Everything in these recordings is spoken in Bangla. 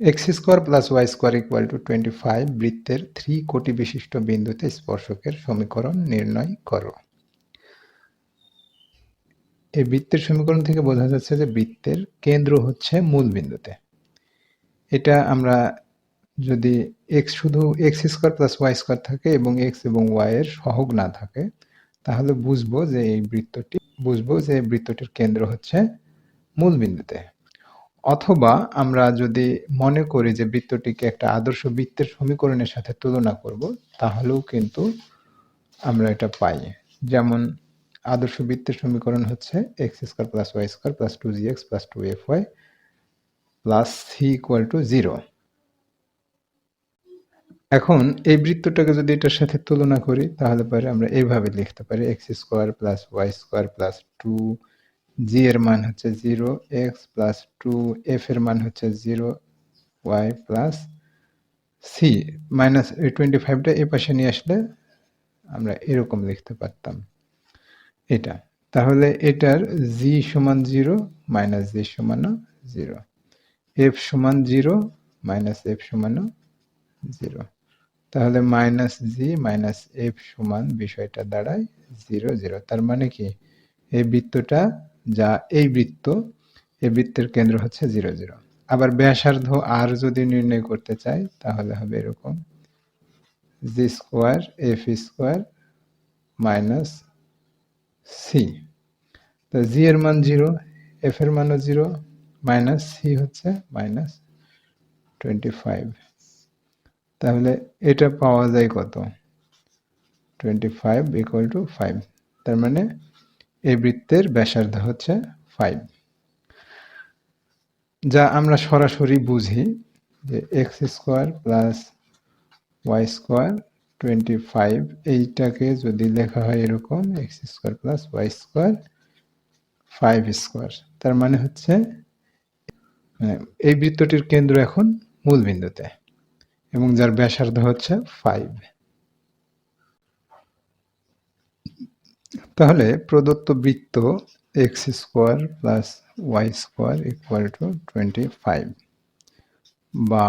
X square plus y square equal to twenty five বৃত্তের থ্রি কোটি বিশিষ্ট বিন্দুতে স্পর্শকের সমীকরণ নির্ণয় করো। এই বৃত্তের সমীকরণ থেকে বোঝা যাচ্ছে যে বৃত্তের কেন্দ্র হচ্ছে মূল বিন্দুতে। এটা আমরা যদি এক্স শুধু x square plus y square থাকে এবং এক্স এবং ওয়াই এর সহগ না থাকে, তাহলে বুঝব যে এই বৃত্তটি, বুঝব যে বৃত্তটির কেন্দ্র হচ্ছে মূল বিন্দুতে। অথবা আমরা যদি মনে করি যে বৃত্তটিকে একটা আদর্শ বৃত্তের সমীকরণের সাথে তুলনা করব, তাহলেও কিন্তু আমরা এটা পাই। যেমন আদর্শ বৃত্তের সমীকরণ হচ্ছে x square plus y square plus two g x plus two f y plus c equal to zero এখন এই বৃত্তটাকে যদি এটার সাথে তুলনা করি, তাহলে পরে আমরা এইভাবে লিখতে পারি x square plus y square plus two g এর মান হচ্ছে zero x plus two f এর মান হচ্ছে zero y plus c minus twenty ফাইভটা এ পাশে নিয়ে আসলে আমরা এরকম লিখতে পারতাম। এটা, তাহলে এটার জি সমান জিরো মাইনাস জি সমানও জিরো এফ সমান জিরো মাইনাস এফ সমানও জিরো তাহলে মাইনাস জি মাইনাস এফ সমান বিষয়টা দাঁড়ায় জিরো জিরো তার মানে কি? এই বৃত্তটা যা এই বৃত্ত এই বৃত্তের কেন্দ্র হচ্ছে জিরো জিরো। আবার ব্যাসার্ধ আর যদি নির্ণয় করতে চাই, তাহলে হবে এরকম। G square f square minus c তো জি এর মান জিরো এফ এর মানও জিরো মাইনাস সি হচ্ছে মাইনাস টোয়েন্টি ফাইভ তাহলে এটা পাওয়া যায় কত? Twenty five equal to five তার মানে এই বৃত্তের ব্যাসার্ধ হচ্ছে ফাইভ যা আমরা সরাসরি বুঝি যে x square plus y square twenty five এইটাকে যদি লেখা হয় এরকম x square plus y square five square তার মানে হচ্ছে মানে এই বৃত্তটির কেন্দ্র এখন মূল বিন্দুতে এবং যার ব্যাসার্ধ হচ্ছে ফাইভ তাহলে প্রদত্ত বৃত্ত x square plus y square equal to twenty five বা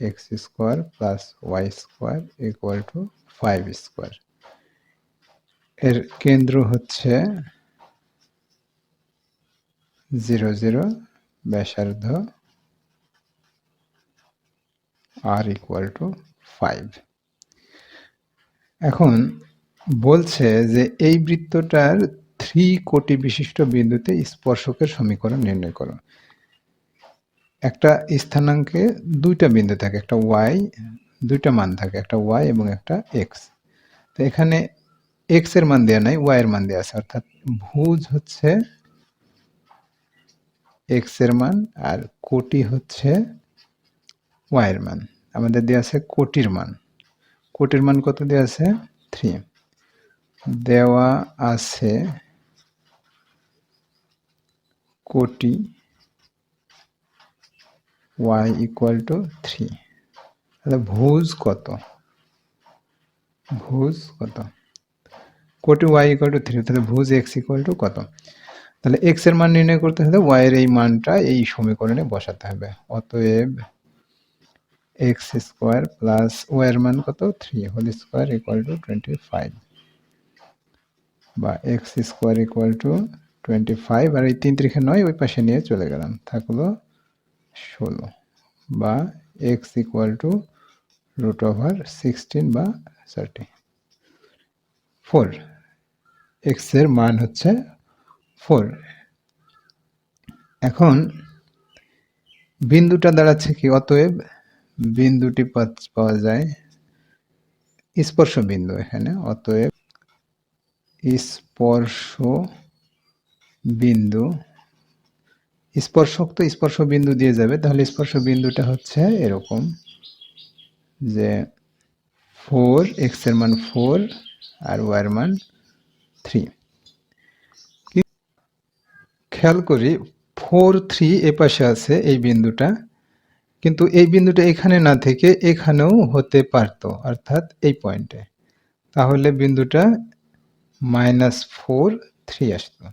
x square plus y square equal to five square এর কেন্দ্র হচ্ছে জিরো জিরো ব্যাসার্ধ আর ইকুয়াল টু ফাইভ এখন বলছে যে এই বৃত্তটার থ্রি কোটি বিশিষ্ট বিন্দুতে স্পর্শকের সমীকরণ নির্ণয় করো। একটা স্থানাঙ্কে দুইটা বিন্দু থাকে, একটা ওয়াই দুইটা মান থাকে, একটা ওয়াই এবং একটা এক্স তো এখানে এক্সের মান দেওয়া নাই ওয়াই এর মান দেওয়া আছে, অর্থাৎ ভুজ হচ্ছে এক্সের মান আর কোটি হচ্ছে ওয়াই এর মান। আমাদের দেওয়া আছে কোটির মান। কোটির মান কত দেওয়া আছে? থ্রি। দেওয়া আছে কোটি ওয়াই ইকুয়াল টু থ্রি। তাহলে ভুজ কত? ভুজ কত? কোটি ওয়াই ইকুয়াল টু থ্রি, তাহলে ভুজ এক্স ইকুয়াল টু কত? তাহলে এক্সের মান নির্ণয় করতে হলে ওয়াই এর এই মানটা এই সমীকরণে বসাতে হবে। অতএব এক্স স্কোয়ার প্লাস ওয়াই এর মান কত? Three whole square equal to twenty five. বা x square equal to twenty five আর এই তিন তিরিখে নয় ওই পাশে নিয়ে চলে গেলাম। থাকল ষোলো বা x equal to root over sixteen বা থার্টি ফোর এক্সের মান হচ্ছে ফোর এখন বিন্দুটা দাঁড়াচ্ছে কি? অতএব বিন্দুটি পাওয়া যায় স্পর্শ বিন্দু এখানে, অতএব স্পর্শ বিন্দু স্পর্শক তো স্পর্শ বিন্দু দিয়ে যাবে, তাহলে স্পর্শ বিন্দুটা হচ্ছে এরকম যে ফোর, এক্সের মান ফোর আর ওয়াই এর মান থ্রি। খেয়াল করি, ফোর, থ্রি এ পাশে আছে এই বিন্দুটা, কিন্তু এই বিন্দুটা এখানে না থেকে এখানেও হতে পারত, অর্থাৎ এই পয়েন্টে। তাহলে বিন্দুটা মাইনাস ফোর থ্রি আসতো।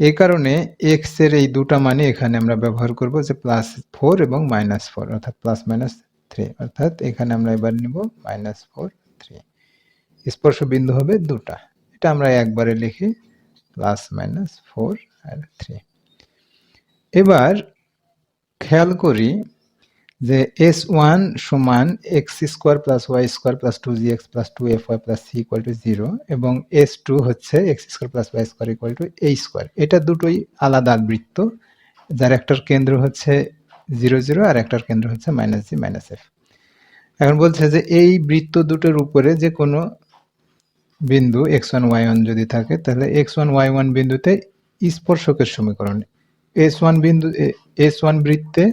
এই কারণে এক্সের এই দুটা মানে এখানে আমরা ব্যবহার করব যে প্লাস ফোর এবং মাইনাস ফোর অর্থাৎ প্লাস মাইনাস থ্রি অর্থাৎ এখানে আমরা এবার নিব মাইনাস ফোর থ্রি স্পর্শ বিন্দু হবে দুটা। এটা আমরা একবারে লিখি প্লাস মাইনাস ফোর আর থ্রি এবার খেয়াল করি যে এস ওয়ান সমান x square plus y square plus two g x plus two f y plus c equal to zero এবং এস টু হচ্ছে x square plus y square equal to এই স্কোয়ার এটা দুটোই আলাদা বৃত্ত, যার একটার কেন্দ্র হচ্ছে জিরো জিরো আর একটার কেন্দ্র হচ্ছে মাইনাস জি মাইনাস এফ এখন বলছে যে এই বৃত্ত দুটোর উপরে যে কোনো বিন্দু এক্স ওয়ান ওয়াই ওয়ান যদি থাকে, তাহলে এক্স ওয়ান ওয়াই ওয়ান বিন্দুতে স্পর্শকের সমীকরণ। এস ওয়ান বিন্দু এস ওয়ান বৃত্তে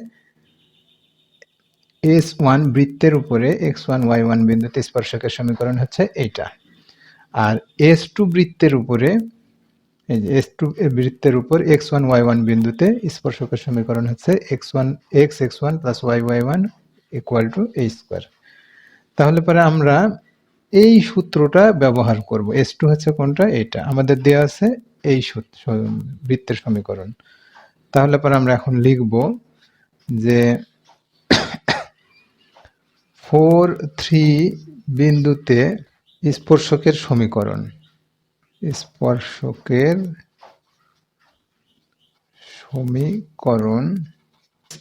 এস ওয়ান বৃত্তের উপরে এক্স ওয়ান ওয়াই ওয়ান বিন্দুতে স্পর্শকের সমীকরণ হচ্ছে এইটা। আর এস টু বৃত্তের উপরে, এই এস টু বৃত্তের উপর এক্স ওয়ান ওয়াই ওয়ান বিন্দুতে স্পর্শকের সমীকরণ হচ্ছে x one x x one plus y y one equal to এই স্কোয়ার তাহলে পরে আমরা এই সূত্রটা ব্যবহার করব। এস টু হচ্ছে কোনটা? এটা আমাদের দেওয়া আছে এই সূত্র বৃত্তের সমীকরণ। তাহলে পরে আমরা এখন লিখব যে ফোর থ্রি বিন্দুতে স্পর্শকের সমীকরণ। স্পর্শকের সমীকরণ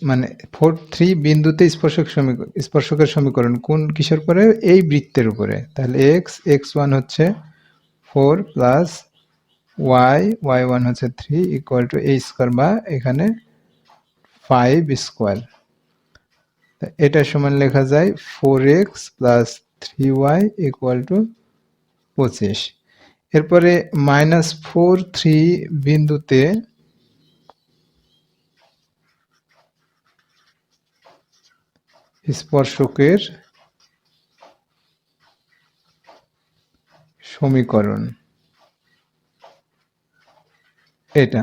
মানে ফোর থ্রি বিন্দুতে স্পর্শক সমীকরণ স্পর্শকের সমীকরণ কোন কিসের উপরে? এই বৃত্তের উপরে। তাহলে এক্স এক্স ওয়ান হচ্ছে four plus y y one হচ্ছে থ্রি ইকুয়াল টু এই স্কোয়ার বা এখানে ফাইভ স্কোয়ার এটা সমান লেখা যায় four x plus three y equal to পঁচিশ। এরপরে মাইনাস ফোর থ্রি বিন্দুতে স্পর্শকের সমীকরণ। এটা।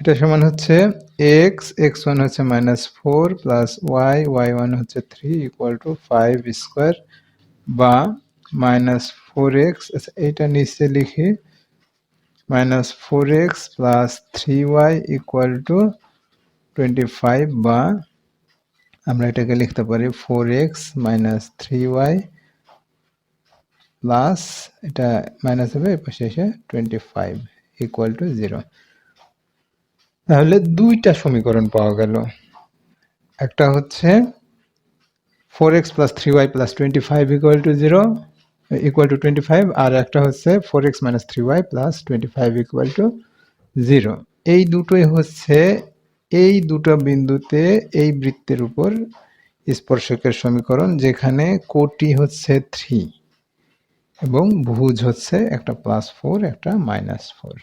এটা সমান হচ্ছে এক্স এক্স ওয়ান হচ্ছে minus four plus y y one হচ্ছে three equal to five square বা মাইনাস ফোর এক্স এইটা নিচে লিখি minus four x plus three y equal to twenty five বা আমরা এটাকে লিখতে পারি four x minus three y plus এটা মাইনাস হবে এ পাশে এসে twenty five equal to zero তাহলে দুইটা সমীকরণ পাওয়া গেল। একটা হচ্ছে four x plus three y plus twenty five equal to zero equal to twenty five আর একটা হচ্ছে four x minus three y plus twenty five equal to zero এই দুটোই হচ্ছে, এই দুটো বিন্দুতে এই বৃত্তের উপর স্পর্শকের সমীকরণ, যেখানে কোটি হচ্ছে থ্রি এবং ভুজ হচ্ছে একটা প্লাস ফোর একটা মাইনাস ফোর